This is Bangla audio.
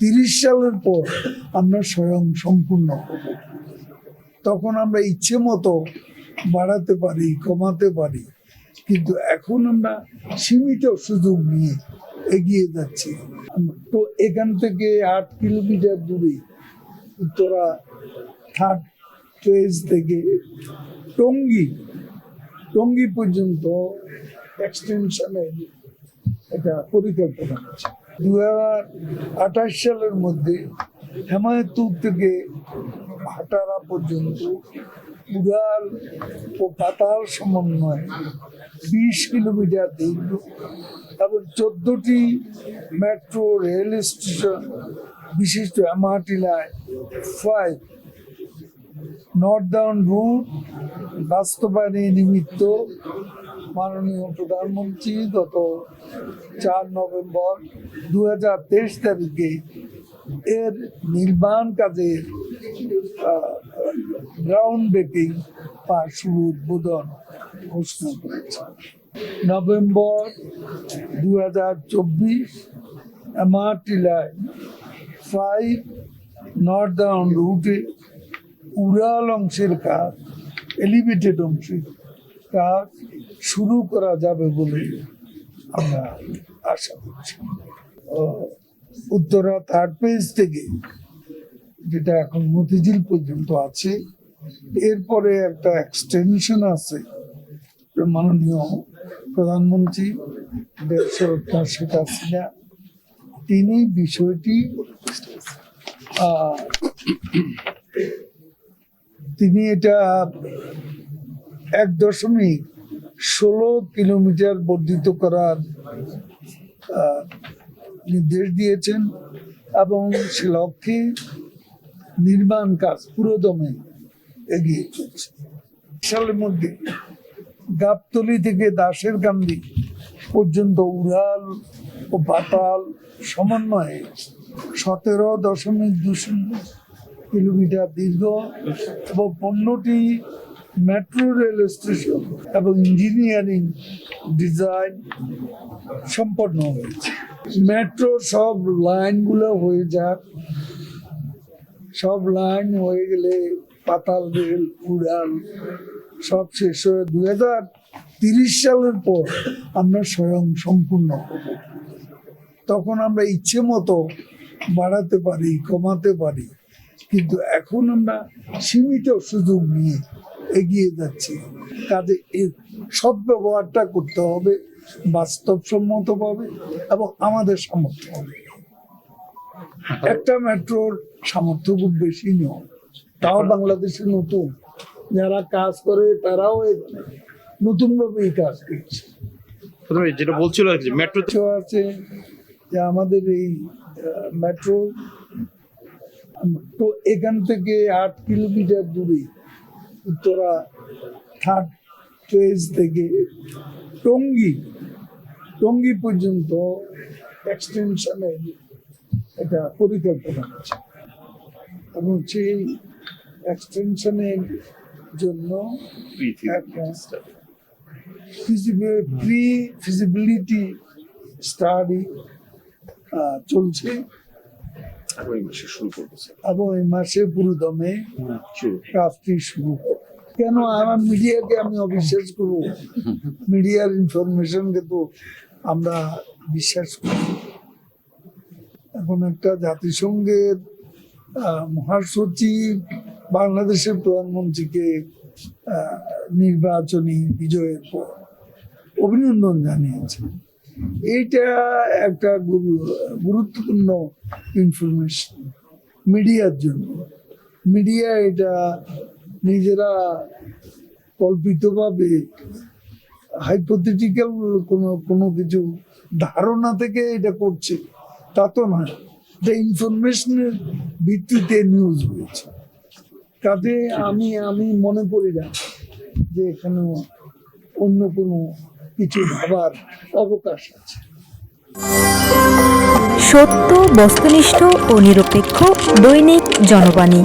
তিরিশ সালের পর আমরা স্বয়ং সম্পূর্ণ তখন আমরা ইচ্ছে মতো বাড়াতে পারি, কমাতে পারি, কিন্তু এখন আমরা সীমিত সুযোগ নিয়ে এগিয়ে যাচ্ছি। তো এখান থেকে আট কিলোমিটার দূরে উত্তরা থার্ড ফেজ থেকে টঙ্গি টঙ্গি পর্যন্ত এক্সটেনশনের এটা পরিকল্পনা আছে। দু হাজার আঠাশ সালের মধ্যে হেমায়তুর থেকে ভাটারা পর্যন্ত উড়াল ও পাতাল সমন্বয়ে বিশ কিলোমিটার দীর্ঘ এবং চোদ্দটি মেট্রো রেল স্টেশন, বিশিষ্ট লাইন ফাইভ নর্দার্ন রুট, বাস্তবায়নে নিমিত্ত মাননীয় প্রধানমন্ত্রী গত চার নভেম্বর দু হাজার তেইশ তারিখে এর নির্মাণ কাজের গ্রাউন্ড ব্রেকিং বা শুভ উদ্বোধন ঘোষণা করেছে। নভেম্বর দু হাজার চব্বিশ এমআরটি লাইন ফাইভ নর্দার্ন রুটে উড়াল অংশের কাজ এলিভেটেড অংশের কাজ শুরু করা যাবে বলে আমরা আশা করছি। উত্তরা থার্ড পেজ থেকে, যেটা এখন মতিঝিল পর্যন্ত আছে, এরপরে একটা এক্সটেনশন আছে, মাননীয় প্রধানমন্ত্রী দেশরত্ন শেখ হাসিনা, তিনি বিষয়টি তিনি এটা এক দশমিক ষোলো কিলোমিটার বর্ধিত করার নির্দেশ দিয়েছেন এবং সে লক্ষ্যে নির্মাণ কাজ পুরোদমে এগিয়ে চলছে। সালের মধ্যে গাবতলি থেকে দাসের কান্দি পর্যন্ত উড়াল ও পাতাল সমন্বয়ে সতেরো দশমিক শূন্য কিলোমিটার দীর্ঘ এবং পণ্যটি মেট্রো রেল স্টেশন এবং ইঞ্জিনিয়ারিং ডিজাইন সম্পন্ন হয়েছে। মেট্রো সব লাইনগুলো হয়ে যাক। সব লাইন হয়ে গেলে পাতাল রেল উড়াল সব শেষ হয়ে দু হাজার তিরিশ সালের পর আমরা স্বয়ং সম্পূর্ণ হব। তখন আমরা ইচ্ছে মতো বাড়াতে পারি, কমাতে পারি। কিন্তু এখন আমরা সীমিত সুযোগ নিয়ে এগিয়ে যাচ্ছি। কাজে এর সৎ ব্যবহারটা করতে হবে বাস্তবসম্মত বাস্তবসম্মতভাবে এবং আমাদের সামর্থ্য হবে। একটা মেট্রোর সামর্থ্য খুব বেশি নয় তাও বাংলাদেশে নতুন। যারা কাজ করে তারাও নতুনভাবে এই কাজ করছে। প্রথমে যেটা বলছিল মেট্রো আছে যে আমাদের এই মেট্রো তো এখান থেকে আট কিলোমিটার দূরে উত্তরা থার্ড ফেজ থেকে টঙ্গি টঙ্গি পর্যন্ত এক্সটেনশনের একটা পরিকল্পনা আছে। এবং সেই এক্সটেনশনের জন্য প্রি ফিজিবিলিটি স্টাডি চলছে। আগামী মাসে শুরু এই মাসে পুরো দমে শুরু কাজটি শুরু। কেন আমার মিডিয়াকে আমি অবিশ্বাস করব? মিডিয়ার ইনফরমেশনকে তো আমরা বিশ্বাস করি। এখন একটা জাতিসংঘের মহাসচিব বাংলাদেশের প্রধানমন্ত্রীকে আহ, নির্বাচনী বিজয়ের পর অভিনন্দন জানিয়েছে এইটা একটা গুরুত্বপূর্ণ ইনফরমেশন মিডিয়ার জন্য। মিডিয়া এটা নিজেরা কল্পিতভাবে হাইপোথেটিক্যাল কোনো কোনো কিছু ধারণা থেকে এটা করছে, তা তো নয়। এটা ইনফরমেশনের ভিত্তিতে নিউজ হয়েছে। তাতে আমি আমি মনে করি না যে এখানে অন্য কোনো কিছু ভাবার অবকাশ আছে। সত্য বস্তুনিষ্ঠ ও নিরপেক্ষ দৈনিক জনবাণী।